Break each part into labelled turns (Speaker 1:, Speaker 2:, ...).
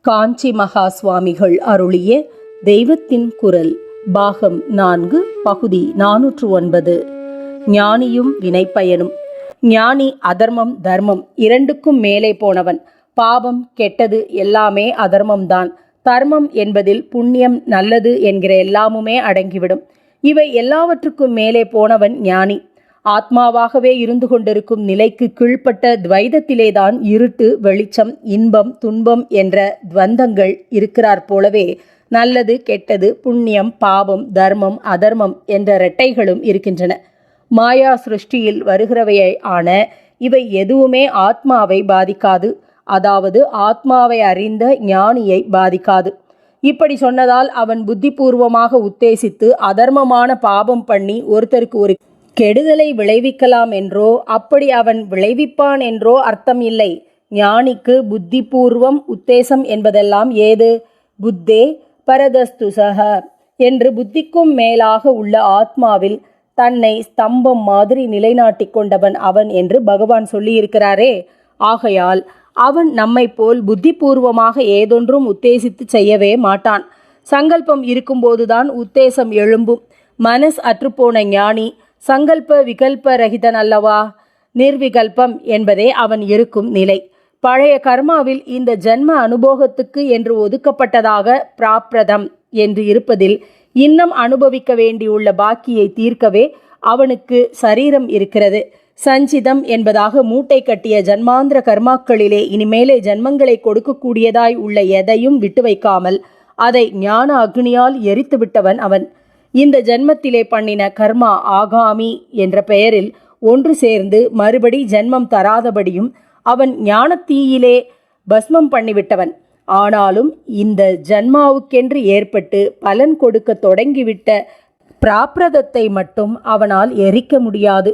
Speaker 1: காஞ்சி மகா சுவாமிகள் அருளிய தெய்வத்தின் குரல் பாகம் நான்கு பகுதி நானூற்று ஒன்பது. ஞானியும் வினைப்பயனும். ஞானி அதர்மம் தர்மம் இரண்டுக்கும் மேலே போனவன். பாவம் கெட்டது எல்லாமே அதர்மம்தான் தர்மம் என்பதில் புண்ணியம் நல்லது என்கிற எல்லாமுமே அடங்கிவிடும். இவை எல்லாவற்றுக்கும் மேலே போனவன் ஞானி. ஆத்மாவாகவே இருந்து கொண்டிருக்கும் நிலைக்கு கீழ்ப்பட்ட துவைதத்திலேதான் இருட்டு வெளிச்சம் இன்பம் துன்பம் என்ற துவந்தங்கள் இருக்கிறார் போலவே நல்லது கெட்டது புண்ணியம் பாவம் தர்மம் அதர்மம் என்ற இரட்டைகளும் இருக்கின்றன. மாயா சிருஷ்டியில் வருகிறவையை ஆன இவை எதுவுமே ஆத்மாவை பாதிக்காது. அதாவது ஆத்மாவை அறிந்த ஞானியை பாதிக்காது. இப்படி சொன்னதால் அவன் புத்திபூர்வமாக உத்தேசித்து அதர்மமான பாபம் பண்ணி ஒருத்தருக்கு ஒரு கெடுதலை விளைவிக்கலாம் என்றோ அப்படி அவன் விளைவிப்பான் என்றோ அர்த்தம் இல்லை ஞானிக்கு புத்திபூர்வம் உத்தேசம் என்பதெல்லாம் ஏது? புத்தே பரதஸ்து சக என்று புத்திக்கும் மேலாக உள்ள ஆத்மாவில் தன்னை ஸ்தம்பம் மாதிரி நிலைநாட்டிக் கொண்டவன் அவன் என்று பகவான் சொல்லியிருக்கிறாரே. ஆகையால் அவன் நம்மை போல் புத்திபூர்வமாக ஏதொன்றும் உத்தேசித்து செய்யவே மாட்டான். சங்கல்பம் இருக்கும்போதுதான் உத்தேசம் எழும்பும். மனஸ் அற்றுப்போன ஞானி சங்கல்ப விகல்ப ரகிதன் அல்லவா? நிர்விகல்பம் என்பதே அவன் இருக்கும் நிலை. பழைய கர்மாவில் இந்த ஜென்ம அனுபோகத்துக்கு என்று ஒதுக்கப்பட்டதாக பிராப்ரதம் என்று இருப்பதில் இன்னும் அனுபவிக்க வேண்டியுள்ள பாக்கியை தீர்க்கவே அவனுக்கு சரீரம் இருக்கிறது. சஞ்சிதம் என்பதாக மூட்டை கட்டிய ஜன்மாந்திர கர்மாக்களிலே இனிமேலே ஜன்மங்களை கொடுக்கக்கூடியதாய் உள்ள எதையும் விட்டு வைக்காமல் அதை ஞான அக்னியால் எரித்து விட்டவன் அவன். இந்த ஜென்மத்திலே பண்ணின கர்மா ஆகாமி என்ற பெயரில் ஒன்று சேர்ந்து மறுபடி ஜென்மம் தராதபடியும் அவன் ஞானத்தீயிலே பஸ்மம் பண்ணிவிட்டவன். ஆனாலும் இந்த ஜன்மாவுக்கென்று ஏற்பட்டு பலன் கொடுக்க தொடங்கிவிட்ட பிராப்ரதத்தை மட்டும் அவனால் எரிக்க முடியாது.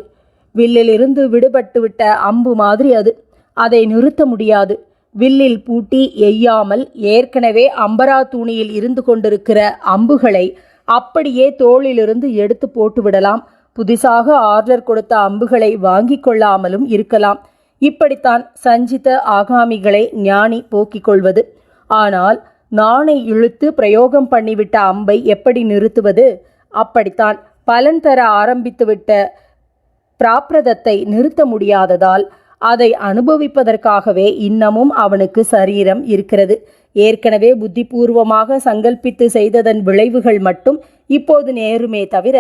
Speaker 1: வில்லிலிருந்து விடுபட்டுவிட்ட அம்பு மாதிரி அது. அதை நிறுத்த முடியாது. வில்லில் பூட்டி எய்யாமல் ஏற்கனவே அம்பரா தூணியில் இருந்து கொண்டிருக்கிற அம்புகளை அப்படியே தோளிலிருந்து எடுத்து போட்டு விடலாம். புதிசாக ஆர்டர் கொடுத்த அம்புகளை வாங்கி கொள்ளாமலும் இருக்கலாம். இப்படித்தான் சஞ்சித ஆகாமிகளை ஞானி போக்கிக் கொள்வது. ஆனால் நாணை இழுத்து பிரயோகம் பண்ணிவிட்ட அம்பை எப்படி நிறுத்துவது? அப்படித்தான் பலன் தர ஆரம்பித்துவிட்ட பிராப்ரதத்தை நிறுத்த முடியாததால் அதை அனுபவிப்பதற்காகவே இன்னமும் அவனுக்கு சரீரம் இருக்கிறது. ஏற்கனவே புத்திபூர்வமாக சங்கல்பித்து செய்ததன் விளைவுகள் மட்டும் இப்போது நேருமே தவிர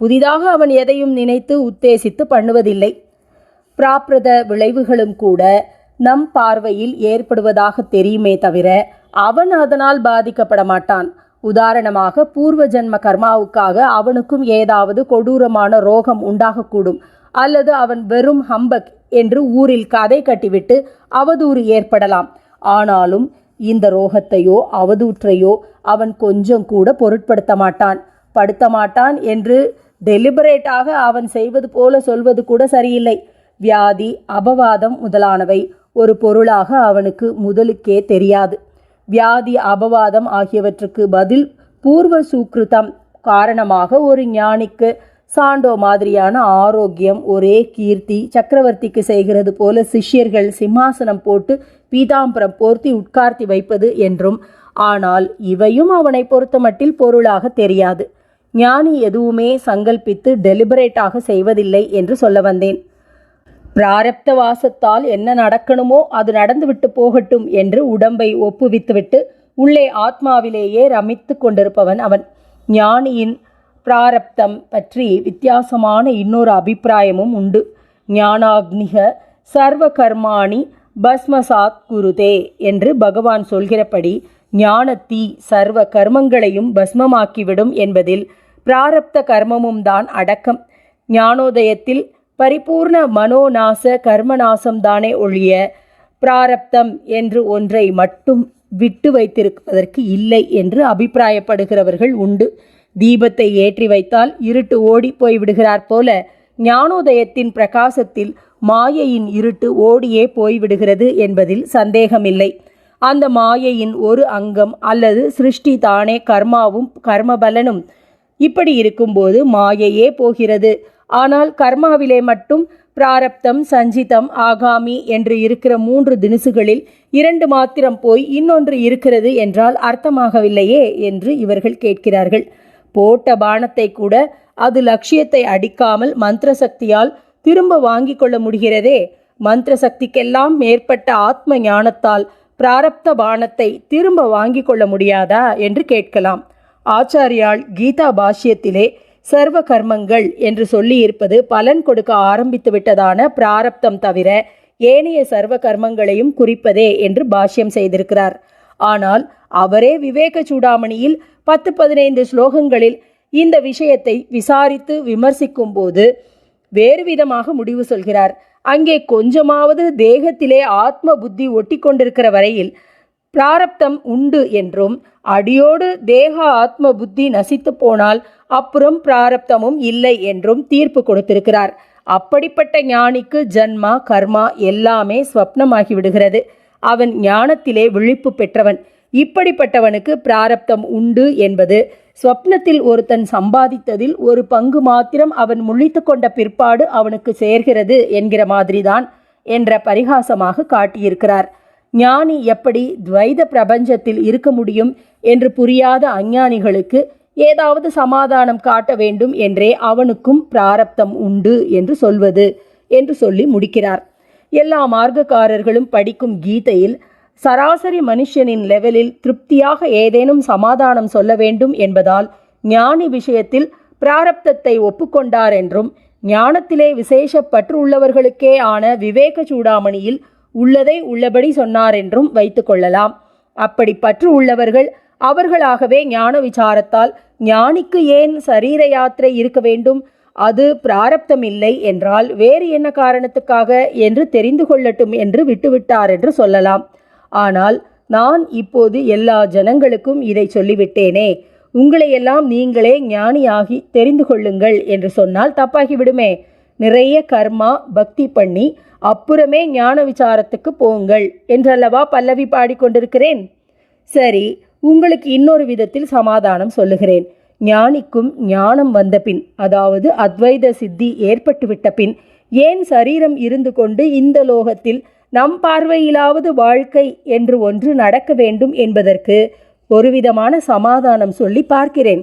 Speaker 1: புதிதாக அவன் எதையும் நினைத்து உத்தேசித்து பண்ணுவதில்லை. பிராப்ரத விளைவுகளும் கூட நம் பார்வையில் ஏற்படுவதாக தெரியுமே தவிர அவன் அதனால் பாதிக்கப்பட மாட்டான். உதாரணமாக பூர்வ ஜென்ம கர்மாவுக்காக அவனுக்கும் ஏதாவது கொடூரமான ரோகம் உண்டாகக்கூடும். அல்லது அவன் வெறும் ஹம்பக் என்று ஊரில் கதை கட்டிவிட்டு அவதூறு ஏற்படலாம். ஆனாலும் இந்த ரோகத்தையோ அவதூற்றையோ அவன் கொஞ்சம் கூட பொருட்படுத்த மாட்டான். படுத்த மாட்டான் என்று டெலிபரேட்டாக அவன் செய்வது போல சொல்வது கூட சரியில்லை. வியாதி அபவாதம் முதலானவை ஒரு பொருளாக அவனுக்கு முதலுக்கே தெரியாது. வியாதி அபவாதம் ஆகியவற்றுக்கு பதில் பூர்வ சூக்கிருதம் காரணமாக ஒரு ஞானிக்கு சாண்டோ மாதிரியான ஆரோக்கியம் ஒரே கீர்த்தி சக்கரவர்த்திக்கு செய்கிறது போல சிஷ்யர்கள் சிம்மாசனம் போட்டு பீதாம்பரம் போர்த்தி உட்கார்த்தி வைப்பது என்றும் ஆனால் இவையும் அவனை பொறுத்தமட்டில் பொருளாக தெரியாது. ஞானி எதுவுமே சங்கல்பித்து டெலிபரேட்டாக செய்வதில்லை என்று சொல்ல வந்தேன். பிராரப்த வாசத்தால் என்ன நடக்கணுமோ அது நடந்துவிட்டு போகட்டும் என்று உடம்பை ஒப்புவித்துவிட்டு உள்ளே ஆத்மாவிலேயே ரமித்து கொண்டிருப்பவன் அவன். ஞானியின் பிராரப்தம் பற்றி வித்தியாசமான இன்னொரு அபிப்பிராயமும் உண்டு. ஞானாக்னிக சர்வ கர்மாணி பஸ்மசாத் குருதே என்று பகவான் சொல்கிறபடி ஞானத்தி சர்வ கர்மங்களையும் பஸ்மமாக்கிவிடும் என்பதில் பிராரப்த கர்மமும் தான் அடக்கம். ஞானோதயத்தில் பரிபூர்ண மனோநாச கர்மநாசம்தானே ஒழிய பிராரப்தம் என்று ஒன்றை மட்டும் விட்டு வைத்திருப்பதற்கு இல்லை என்று அபிப்பிராயப்படுகிறவர்கள் உண்டு. தீபத்தை ஏற்றி வைத்தால் இருட்டு ஓடி போய் விடுகிறார் போல ஞானோதயத்தின் பிரகாசத்தில் மாயையின் இருட்டு ஓடியே போய்விடுகிறது என்பதில் சந்தேகமில்லை. அந்த மாயையின் ஒரு அங்கம் அல்லது சிருஷ்டி தானே கர்மாவும் கர்மபலனும். இப்படி இருக்கும்போது மாயையே போகிறது. ஆனால் கர்மாவிலே மட்டும் பிராரப்தம் சஞ்சிதம் ஆகாமி என்று இருக்கிற மூன்று தினுசுகளில் இரண்டு மாத்திரம் போய் இன்னொன்று இருக்கிறது என்றால் அர்த்தமாகவில்லையே என்று இவர்கள் கேட்கிறார்கள். போட்ட பானத்தை கூட அது லட்சியத்தை அடிக்காமல் மந்திர சக்தியால் திரும்ப வாங்கிக் கொள்ள முடிகிறதே? மந்திர சக்திக்கெல்லாம் மேற்பட்ட ஆத்ம ஞானத்தால் பிராரப்த பானத்தை திரும்ப வாங்கிக் கொள்ள முடியாதா? என்று கேட்கலாம். ஆச்சாரியால் கீதா பாஷ்யத்திலே சர்வ கர்மங்கள் என்று சொல்லியிருப்பது பலன் கொடுக்க ஆரம்பித்து விட்டதான பிராரப்தம் தவிர ஏனைய சர்வ கர்மங்களையும் குறிப்பதே என்று பாஷ்யம் செய்திருக்கிறார். ஆனால் அவரே விவேக சூடாமணியில் பத்து பதினைந்து ஸ்லோகங்களில் இந்த விஷயத்தை விசாரித்து விமர்சிக்கும் போது வேறு விதமாக முடிவு சொல்கிறார். அங்கே கொஞ்சமாவது தேகத்திலே ஆத்ம புத்தி ஒட்டி கொண்டிருக்கிற வரையில் பிராரப்தம் உண்டு என்றும் அடியோடு தேக ஆத்ம புத்தி நசித்து போனால் அப்புறம் பிராரப்தமும் இல்லை என்றும் தீர்ப்பு கொடுத்திருக்கிறார். அப்படிப்பட்ட ஞானிக்கு ஜன்மா கர்மா எல்லாமே ஸ்வப்னமாகி விடுகிறது அவன் ஞானத்திலே விழிப்பு பெற்றவன். இப்படிப்பட்டவனுக்கு பிராரப்தம் உண்டு என்பது ஸ்வப்னத்தில் ஒருத்தன் சம்பாதித்ததில் ஒரு பங்கு மாத்திரம் அவன் முழித்து கொண்ட பிற்பாடு அவனுக்கு சேர்கிறது என்கிற மாதிரிதான் என்ற பரிகாசமாக காட்டியிருக்கிறார். ஞானி எப்படி துவைத பிரபஞ்சத்தில் இருக்க முடியும் என்று புரியாத அஞ்ஞானிகளுக்கு ஏதாவது சமாதானம் காட்ட வேண்டும் என்றே அவனுக்கும் பிராரப்தம் உண்டு என்று சொல்வது என்று சொல்லி முடிக்கிறார். எல்லா மார்க்கக்காரர்களும் படிக்கும் கீதையில் சராசரி மனுஷனின் லெவலில் திருப்தியாக ஏதேனும் சமாதானம் சொல்ல வேண்டும் என்பதால் ஞானி விஷயத்தில் பிராரப்தத்தை ஒப்புக்கொண்டார் என்றும் ஞானத்திலே விசேஷ பற்று உள்ளவர்களுக்கே ஆன விவேக சூடாமணியில் உள்ளதை உள்ளபடி சொன்னார் என்றும் வைத்துக்கொள்ளலாம் அப்படி பற்று உள்ளவர்கள் அவர்களாகவே ஞான விசாரத்தால் ஞானிக்கு ஏன் சரீர யாத்திரை இருக்க வேண்டும்? அது பிராரப்தம் இல்லை என்றால் வேறு என்ன காரணத்துக்காக என்று தெரிந்து கொள்ளட்டும் என்று விட்டுவிட்டார் என்று சொல்லலாம். ஆனால் நான் இப்போது எல்லா ஜனங்களுக்கும் இதை சொல்லிவிட்டேனே. உங்களையெல்லாம் நீங்களே ஞானியாகி தெரிந்து கொள்ளுங்கள் என்று சொன்னால் தப்பாகிவிடுமே. நிறைய கர்மா பக்தி பண்ணி அப்புறமே ஞான விசாரத்துக்கு போங்கள் என்றல்லவா பல்லவி பாடிக்கொண்டிருக்கிறேன் சரி உங்களுக்கு இன்னொரு விதத்தில் சமாதானம் சொல்லுகிறேன். ஞானிக்கும் ஞானம் வந்த பின் அதாவது அத்வைத சித்தி ஏற்பட்டுவிட்ட பின் ஏன் சரீரம் இருந்து கொண்டு இந்த லோகத்தில் நம் பார்வையிலாவது வாழ்க்கை என்று ஒன்று நடக்க வேண்டும் என்பதற்கு ஒருவிதமான சமாதானம் சொல்லி பார்க்கிறேன்.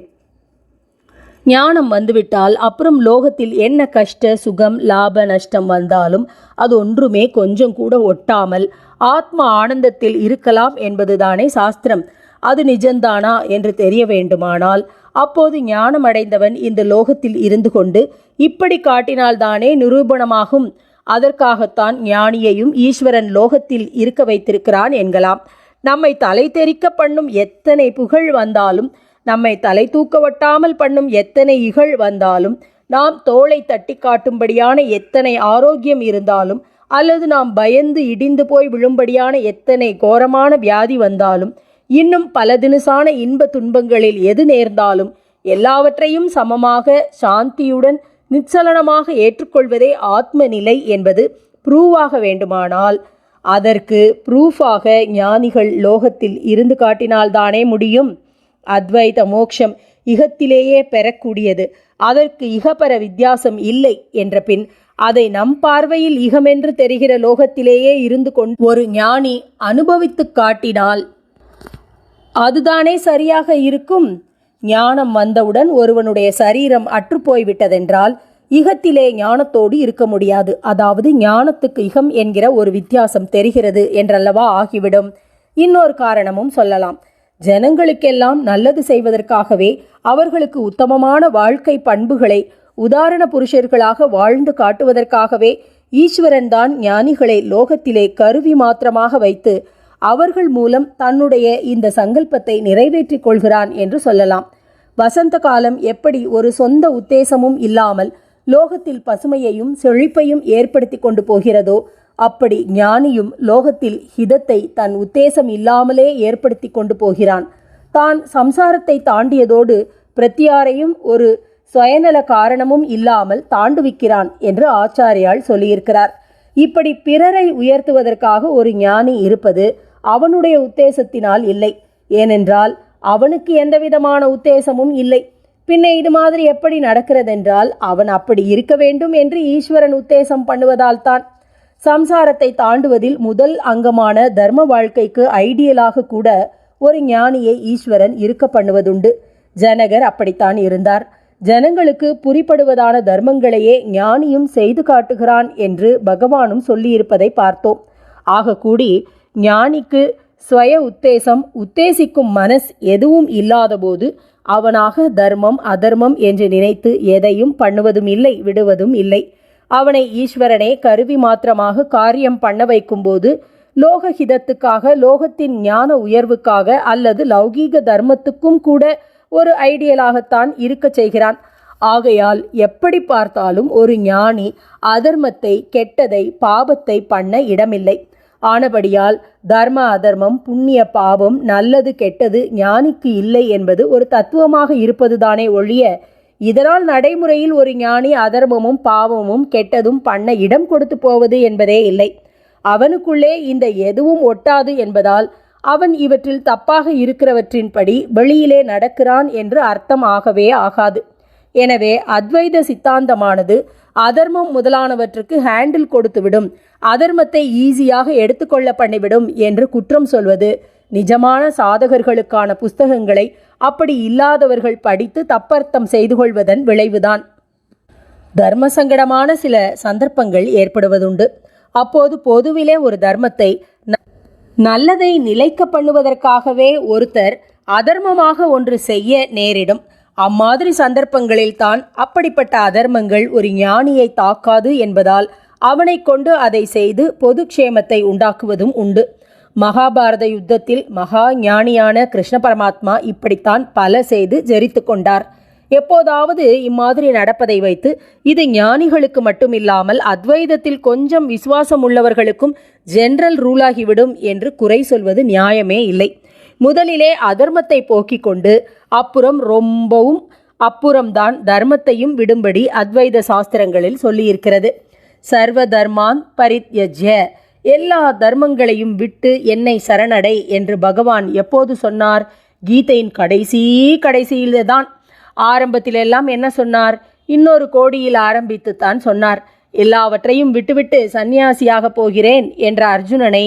Speaker 1: ஞானம் வந்துவிட்டால் அப்புறம் லோகத்தில் என்ன கஷ்ட சுகம் லாப நஷ்டம் வந்தாலும் அது ஒன்றுமே கொஞ்சம் கூட ஒட்டாமல் ஆத்ம ஆனந்தத்தில் இருக்கலாம் என்பதுதானே சாஸ்திரம். அது நிஜந்தானா என்று தெரிய வேண்டுமானால் அப்போது ஞானம் அடைந்தவன் இந்த லோகத்தில் இருந்து கொண்டு இப்படி காட்டினால்தானே நிரூபணமாகும். அதற்காகத்தான் ஞானியையும் ஈஸ்வரன் லோகத்தில் இருக்க வைத்திருக்கிறான் என்கலாம். நம்மை தலை தெறிக்க பண்ணும் எத்தனை புகழ் வந்தாலும் நம்மை தலை தூக்கவட்டாமல் பண்ணும் எத்தனை இகழ் வந்தாலும் நாம் தோளை தட்டி காட்டும்படியான எத்தனை ஆரோக்கியம் இருந்தாலும் அல்லது நாம் பயந்து இடிந்து போய் விழும்படியான எத்தனை கோரமான வியாதி வந்தாலும் இன்னும் பல தினுசான இன்ப துன்பங்களில் எது நேர்ந்தாலும் எல்லாவற்றையும் சமமாக சாந்தியுடன் நிச்சலனமாக ஏற்றுக்கொள்வதே ஆத்ம நிலை என்பது ப்ரூவாக வேண்டுமானால் அதற்கு ப்ரூஃபாக ஞானிகள் லோகத்தில் இருந்து காட்டினால்தானே முடியும். அத்வைத மோக்ஷம் இகத்திலேயே பெறக்கூடியது. அதற்கு இகப்பெற வித்தியாசம் இல்லை என்ற பின் அதை நம் பார்வையில் இகமென்று தெரிகிற லோகத்திலேயே இருந்து கொண்டு ஒரு ஞானி அனுபவித்துக் காட்டினால் அதுதானே சரியாக இருக்கும்? ஞானம் வந்தவுடன் ஒருவனுடைய சரீரம் அற்றுப்போய்விட்டதென்றால் இகத்திலே ஞானத்தோடு இருக்க முடியாது. அதாவது ஞானத்துக்கு இகம் என்கிற ஒரு வித்தியாசம் தெரிகிறது என்றல்லவா ஆகிவிடும். இன்னொரு காரணமும் சொல்லலாம். ஜனங்களுக்கெல்லாம் நல்லது செய்வதற்காகவே அவர்களுக்கு உத்தமமான வாழ்க்கை பண்புகளை உதாரண புருஷர்களாக வாழ்ந்து காட்டுவதற்காகவே ஈஸ்வரன் தான் ஞானிகளை லோகத்திலே கருவி மாத்திரமாக வைத்து அவர்கள் மூலம் தன்னுடைய இந்த சங்கல்பத்தை நிறைவேற்றிக் கொள்கிறான் என்று சொல்லலாம். வசந்த காலம் எப்படி ஒரு சொந்த உத்தேசமும் இல்லாமல் லோகத்தில் பசுமையையும் செழிப்பையும் ஏற்படுத்தி கொண்டு போகிறதோ அப்படி ஞானியும் லோகத்தில் ஹிதத்தை தன் உத்தேசம் இல்லாமலே ஏற்படுத்தி கொண்டு போகிறான். தான் சம்சாரத்தை தாண்டியதோடு பிரத்தியாரையும் ஒரு சுயநல காரணமும் இல்லாமல் தாண்டுவிக்கிறான் என்று ஆச்சாரியால் சொல்லியிருக்கிறார். இப்படி பிறரை உயர்த்துவதற்காக ஒரு ஞானி இருப்பது அவனுடைய உத்தேசத்தினால் இல்லை. ஏனென்றால் அவனுக்கு எந்தவிதமான உத்தேசமும் இல்லை. பின்ன இது மாதிரி எப்படி நடக்கிறதென்றால் அவன் அப்படி இருக்க வேண்டும் என்று ஈஸ்வரன் உத்தேசம் பண்ணுவதால் தான். சம்சாரத்தை தாண்டுவதில் முதல் அங்கமான தர்ம வாழ்க்கைக்கு ஐடியலாக கூட ஒரு ஞானியை ஈஸ்வரன் இருக்க பண்ணுவதுண்டு. ஜனகர் அப்படித்தான் இருந்தார். ஜனங்களுக்கு புரிப்படுவதான தர்மங்களையே ஞானியும் செய்து காட்டுகிறான் என்று பகவானும் சொல்லியிருப்பதை பார்த்தோம். ஆக கூடி ஞானிக்கு ஸ்வய உத்தேசம் உத்தேசிக்கும் மனஸ் எதுவும் இல்லாதபோது அவனாக தர்மம் அதர்மம் என்று நினைத்து எதையும் பண்ணுவதும் இல்லை விடுவதும் இல்லை. அவனை ஈஸ்வரனே கருவி மாத்திரமாக காரியம் பண்ண வைக்கும்போது லோகஹிதத்துக்காக லோகத்தின் ஞான உயர்வுக்காக அல்லது லௌகீக தர்மத்துக்கும் கூட ஒரு ஐடியலாகத்தான் இருக்கச் செய்கிறான். ஆகையால் எப்படி பார்த்தாலும் ஒரு ஞானி அதர்மத்தை கெட்டதை பாபத்தை பண்ண இடமில்லை. ஆனபடியால் தர்ம அதர்மம் புண்ணிய பாவம் நல்லது கெட்டது ஞானிக்கு இல்லை என்பது ஒரு தத்துவமாக இருப்பதுதானே ஒழிய இதனால் நடைமுறையில் ஒரு ஞானி அதர்மமும் பாவமும் கெட்டதும் பண்ண இடம் கொடுத்து போவது என்பதே இல்லை. அவனுக்குள்ளே இந்த எதுவும் ஒட்டாது என்பதால் அவன் இவற்றில் தப்பாக இருக்கிறவற்றின்படி வெளியிலே நடக்கிறான் என்று அர்த்தம் ஆகவே ஆகாது. எனவே அத்வைத சித்தாந்தமானது அதர்மம் முதலானவற்றுக்கு ஹேண்டில் கொடுத்துவிடும். அதர்மத்தை ஈஸியாக எடுத்துக்கொள்ள பண்ணிவிடும் என்று குற்றம் சொல்வது நிஜமான சாதகர்களுக்கான புஸ்தகங்களை அப்படி இல்லாதவர்கள் படித்து தப்பர்த்தம் செய்து கொள்வதன் விளைவுதான். தர்ம சங்கடமான சில சந்தர்ப்பங்கள் ஏற்படுவதுண்டு. அப்போது பொதுவிலே ஒரு தர்மத்தை ந- நல்லதை நிலைக்க பண்ணுவதற்காகவே ஒருத்தர் அதர்மமாக ஒன்று செய்ய நேரிடும். அம்மாதிரி சந்தர்ப்பங்களில் தான் அப்படிப்பட்ட அதர்மங்கள் ஒரு ஞானியை தாக்காது என்பதால் அவனைக் கொண்டு அதை செய்து பொது க்ஷேமத்தை உண்டாக்குவதும் உண்டு. மகாபாரத யுத்தத்தில் மகா ஞானியான கிருஷ்ண பரமாத்மா இப்படித்தான் பல செய்து ஜெரித்து கொண்டார். எப்போதாவது இம்மாதிரி நடப்பதை வைத்து இது ஞானிகளுக்கு மட்டுமில்லாமல் அத்வைதத்தில் கொஞ்சம் விசுவாசம் உள்ளவர்களுக்கும் ஜென்ரல் ரூலாகிவிடும் என்று குறை சொல்வது நியாயமே இல்லை. முதலிலே அதர்மத்தை போக்கிக் கொண்டு அப்புறம் ரொம்பவும் அப்புறம்தான் தர்மத்தையும் விடும்படி அத்வைத சாஸ்திரங்களில் சொல்லியிருக்கிறது. சர்வ தர்மான் பரித்யஜ்ய. எல்லா தர்மங்களையும் விட்டு என்னை சரணடை என்று பகவான் எப்போது சொன்னார்? கீதையின் கடைசி கடைசியிலே தான் ஆரம்பத்திலெல்லாம் என்ன சொன்னார்? இன்னொரு கோடியில் ஆரம்பித்து தான் சொன்னார். எல்லாவற்றையும் விட்டுவிட்டு சந்நியாசியாக போகிறேன் என்ற அர்ஜுனனை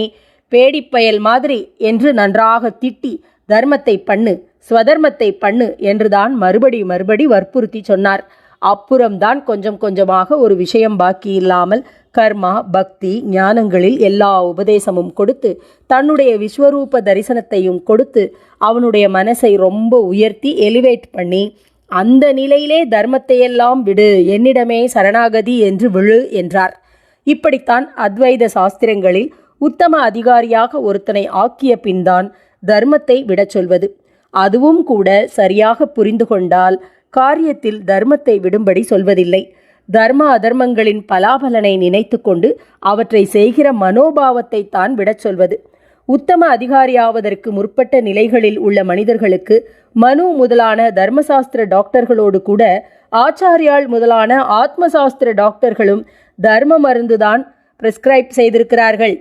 Speaker 1: பேடிப்பயல் மாதிரி என்று நன்றாக திட்டி தர்மத்தை பண்ணு ஸ்வதர்மத்தை பண்ணு என்றுதான் மறுபடி மறுபடி வற்புறுத்தி சொன்னார். அப்புறம்தான் கொஞ்சம் கொஞ்சமாக ஒரு விஷயம் பாக்கி இல்லாமல் கர்மா பக்தி ஞானங்களில் எல்லா உபதேசமும் கொடுத்து தன்னுடைய விஸ்வரூப தரிசனத்தையும் கொடுத்து அவனுடைய மனசை ரொம்ப உயர்த்தி எலிவேட் பண்ணி அந்த நிலையிலே தர்மத்தையெல்லாம் விடு என்னிடமே சரணாகதி என்று விழு என்றார். இப்படித்தான் அத்வைத சாஸ்திரங்களில் உத்தம அதிகாரியாக ஒருத்தனை ஆக்கிய பின்தான் தர்மத்தை விடச் சொல்வது. அதுவும் கூட சரியாக புரிந்து கொண்டால் காரியத்தில் தர்மத்தை விடும்படி சொல்வதில்லை. தர்ம அதர்மங்களின் பலாபலனை நினைத்து கொண்டு அவற்றை செய்கிற மனோபாவத்தை தான் விடச் சொல்வது. உத்தம அதிகாரியாவதற்கு முற்பட்ட நிலைகளில் உள்ள மனிதர்களுக்கு மனு முதலான தர்மசாஸ்திர டாக்டர்களோடு கூட ஆச்சாரியால் முதலான ஆத்மசாஸ்திர டாக்டர்களும் தர்ம மருந்துதான் பிரிஸ்கிரைப் செய்திருக்கிறார்கள்.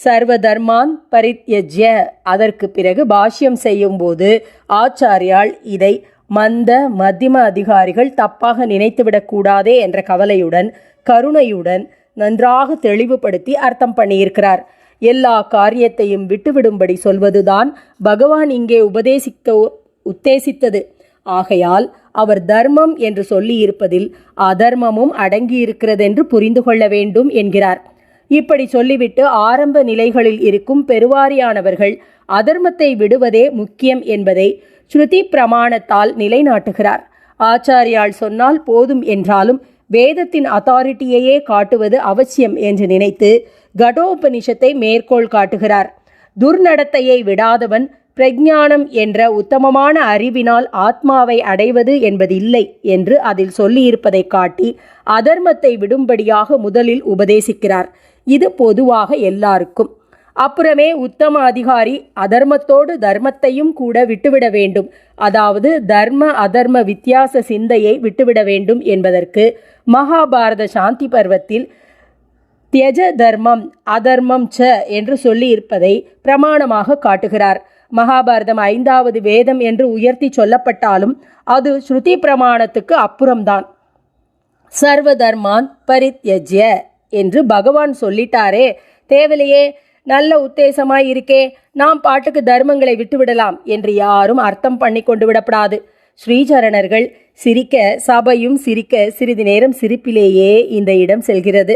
Speaker 1: சர்வ தர்மான் பரித்யஜ்ய. அதற்கு பிறகு பாஷ்யம் செய்யும்போது ஆச்சாரியாள் இதை மந்த மத்தியம அதிகாரிகள் தப்பாக நினைத்துவிடக்கூடாதே என்ற கவலையுடன் கருணையுடன் நன்றாக தெளிவுபடுத்தி அர்த்தம் பண்ணியிருக்கிறார். எல்லா காரியத்தையும் விட்டுவிடும்படி சொல்வதுதான் பகவான் இங்கே உபதேசிக்க உத்தேசித்தது. ஆகையால் அவர் தர்மம் என்று சொல்லியிருப்பதில் அதர்மமும் அடங்கியிருக்கிறதென்று புரிந்து கொள்ள வேண்டும் என்கிறார். இப்படி சொல்லிவிட்டு ஆரம்ப நிலைகளில் இருக்கும் பெருவாரியானவர்கள் அதர்மத்தை விடுவதே முக்கியம் என்பதை ஸ்ருதி பிரமாணத்தால் நிலைநாட்டுகிறார். ஆச்சாரியால் சொன்னால் போதும் என்றாலும் வேதத்தின் அத்தாரிட்டியையே காட்டுவது அவசியம் என்று நினைத்து கடோபனிஷத்தை மேற்கோள் காட்டுகிறார். துர்நடத்தையை விடாதவன் பிரஜானம் என்ற உத்தமமான அறிவினால் ஆத்மாவை அடைவது என்பதில்லை என்று அதில் சொல்லியிருப்பதை காட்டி அதர்மத்தை விடும்படியாக முதலில் உபதேசிக்கிறார். இது பொதுவாக எல்லாருக்கும் அப்புறமே உத்தம அதிகாரி அதர்மத்தோடு தர்மத்தையும் கூட விட்டுவிட வேண்டும். அதாவது தர்ம அதர்ம வித்தியாச சிந்தையை விட்டுவிட வேண்டும் என்பதற்கு மகாபாரத சாந்தி பர்வத்தில் தியஜ தர்மம் அதர்மம் ச என்று சொல்லியிருப்பதை பிரமாணமாக காட்டுகிறார். மகாபாரதம் ஐந்தாவது வேதம் என்று உயர்த்தி சொல்லப்பட்டாலும் அது ஸ்ருதி பிரமாணத்துக்கு அப்புறம்தான். சர்வ தர்மான் பரித்யஜ்ய என்று பகவான் சொல்லிட்டாரே தேவலையே நல்ல உத்தேசமாய் இருக்கே நாம் பாட்டுக்கு தர்மங்களை விட்டுவிடலாம் என்று யாரும் அர்த்தம் பண்ணி கொண்டு விடப்படாது ஸ்ரீசரணர்கள் சிரிக்க சபையும் சிரிக்க சிறிது நேரம் சிரிப்பிலேயே இந்த இடம் செல்கிறது.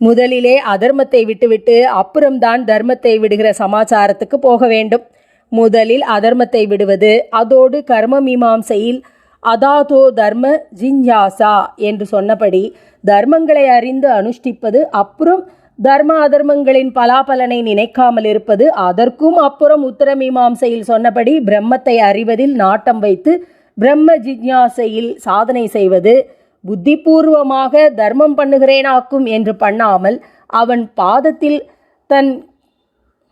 Speaker 1: முதலிலே அதர்மத்தை விட்டுவிட்டு அப்புறம்தான் தர்மத்தை விடுகிற சமாச்சாரத்துக்கு போக வேண்டும். முதலில் அதர்மத்தை விடுவது அதோடு கர்ம மீமாம்சையில் அதாதோ தர்ம ஜிஞ்சாசா என்று சொன்னபடி தர்மங்களை அறிந்து அனுஷ்டிப்பது அப்புறம் தர்ம அதர்மங்களின் பலாபலனை நினைக்காமல் இருப்பது அதற்கும் அப்புறம் உத்தர மீமாம்சையில் சொன்னபடி பிரம்மத்தை அறிவதில் நாட்டம் வைத்து பிரம்ம ஜிஜ்ஞாசையில் சாதனை செய்வது புத்திபூர்வமாக தர்மம் பண்ணுகிறேனாக்கும் என்று பண்ணாமல் அவன் பாதத்தில் தன்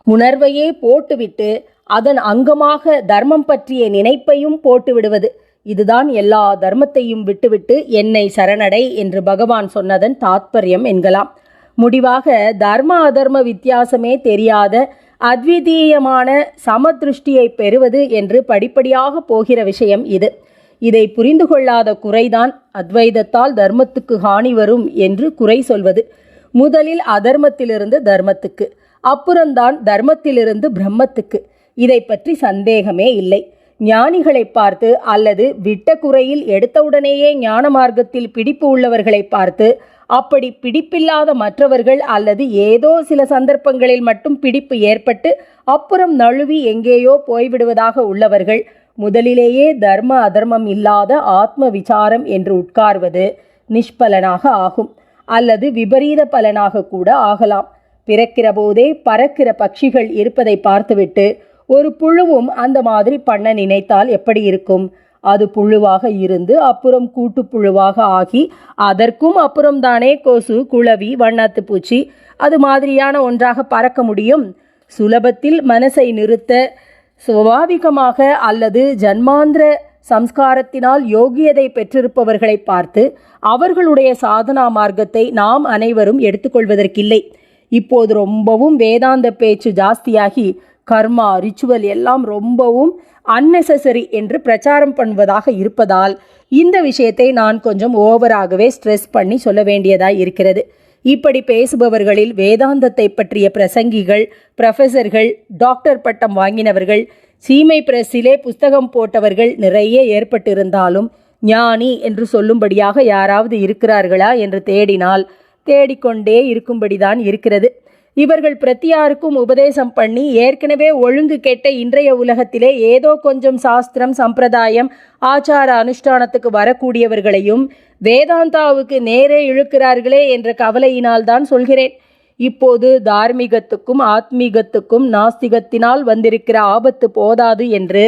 Speaker 1: உணர்வையே போட்டுவிட்டு அதன் அங்கமாக தர்மம் பற்றிய நினைப்பையும் போட்டுவிடுவது. இதுதான் எல்லா தர்மத்தையும் விட்டுவிட்டு என்னை சரணடை என்று பகவான் சொன்னதன் தாத்பரியம் என்கலாம். முடிவாக தர்ம அதர்ம வித்தியாசமே தெரியாத அத்விதீயமான சமதிருஷ்டியை பெறுவது என்று படிப்படியாக போகிற விஷயம் இது. இதை புரிந்து கொள்ளாத குறைதான் அத்வைதத்தால் தர்மத்துக்கு ஹானி வரும் என்று குறை சொல்வது. முதலில் அதர்மத்திலிருந்து தர்மத்துக்கு அப்புறம்தான் தர்மத்திலிருந்து பிரம்மத்துக்கு. இதை பற்றி சந்தேகமே இல்லை. ஞானிகளை பார்த்து அல்லது விட்ட குறையில் எடுத்தவுடனேயே ஞான மார்க்கத்தில் பிடிப்பு உள்ளவர்களை பார்த்து அப்படி பிடிப்பில்லாத மற்றவர்கள் அல்லது ஏதோ சில சந்தர்ப்பங்களில் மட்டும் பிடிப்பு ஏற்பட்டு அப்புறம் நழுவி எங்கேயோ போய்விடுவதாக உள்ளவர்கள் முதலிலேயே தர்ம அதர்மம் இல்லாத ஆத்ம விசாரம் என்று உட்கார்வது நிஷ்பலனாக ஆகும் அல்லது விபரீத பலனாக கூட ஆகலாம். பிறக்கிற போதே பறக்கிற பட்சிகள் இருப்பதை பார்த்துவிட்டு ஒரு புழுவும் அந்த மாதிரி பண்ண நினைத்தால் எப்படி இருக்கும்? அது புழுவாக இருந்து அப்புறம் கூட்டு புழுவாக ஆகி அதற்கும் அப்புறம் தானே கொசு குளவி வண்ணாத்து பூச்சி அது மாதிரியான ஒன்றாக பறக்க முடியும். சுலபத்தில் மனசை நிறுத்த சுவாவிகமாக அல்லது ஜன்மாந்திர சம்ஸ்காரத்தினால் யோகியதை பெற்றிருப்பவர்களை பார்த்து அவர்களுடைய சாதனா மார்க்கத்தை நாம் அனைவரும் எடுத்துக்கொள்வதற்கில்லை. இப்போது ரொம்பவும் வேதாந்த பேச்சு ஜாஸ்தியாகி கர்மா ரிச்சுவல் எல்லாம் ரொம்பவும் அன்னெசசரி என்று பிரச்சாரம் பண்ணுவதாக இருப்பதால் இந்த விஷயத்தை நான் கொஞ்சம் ஓவராகவே ஸ்ட்ரெஸ் பண்ணி சொல்ல வேண்டியதாய் இருக்கிறது. இப்படி பேசுபவர்களில் வேதாந்தத்தை பற்றிய பிரசங்கிகள் ப்ரொஃபஸர்கள் டாக்டர் பட்டம் வாங்கினவர்கள் சீமை பிரஸிலே புஸ்தகம் போட்டவர்கள் நிறைய ஏற்பட்டிருந்தாலும் ஞானி என்று சொல்லும்படியாக யாராவது இருக்கிறார்களா என்று தேடினால் தேடிக்கொண்டே இருக்கும்படிதான் இருக்கிறது. இவர்கள் பிரத்தியாருக்கும் உபதேசம் பண்ணி ஏற்கனவே ஒழுங்கு கெட்ட இன்றைய உலகத்திலே ஏதோ கொஞ்சம் சாஸ்திரம் சம்பிரதாயம் ஆச்சார அனுஷ்டானத்துக்கு வரக்கூடியவர்களையும் வேதாந்தாவுக்கு நேரே இழுக்கிறார்களே என்ற கவலையினால் தான் சொல்கிறேன். இப்போது தார்மீகத்துக்கும் ஆத்மீகத்துக்கும் நாஸ்திகத்தினால் வந்திருக்கிற ஆபத்து போதாது என்று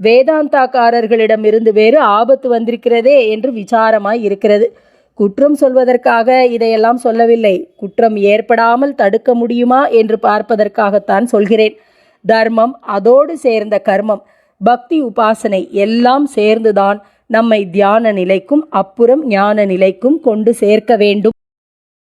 Speaker 1: வேதாந்தாக்காரர்களிடமிருந்து வேறு ஆபத்து வந்திருக்கிறதே என்று விசாரமாய் இருக்கிறது. குற்றம் சொல்வதற்காக இதையெல்லாம் சொல்லவில்லை. குற்றம் ஏற்படாமல் தடுக்க முடியுமா என்று பார்ப்பதற்காகத்தான் சொல்கிறேன். தர்மம் அதோடு சேர்ந்த கர்மம் பக்தி உபாசனை எல்லாம் சேர்ந்துதான் நம்மை தியான நிலைக்கும் அப்புறம் ஞான நிலைக்கும் கொண்டு சேர்க்க வேண்டும்.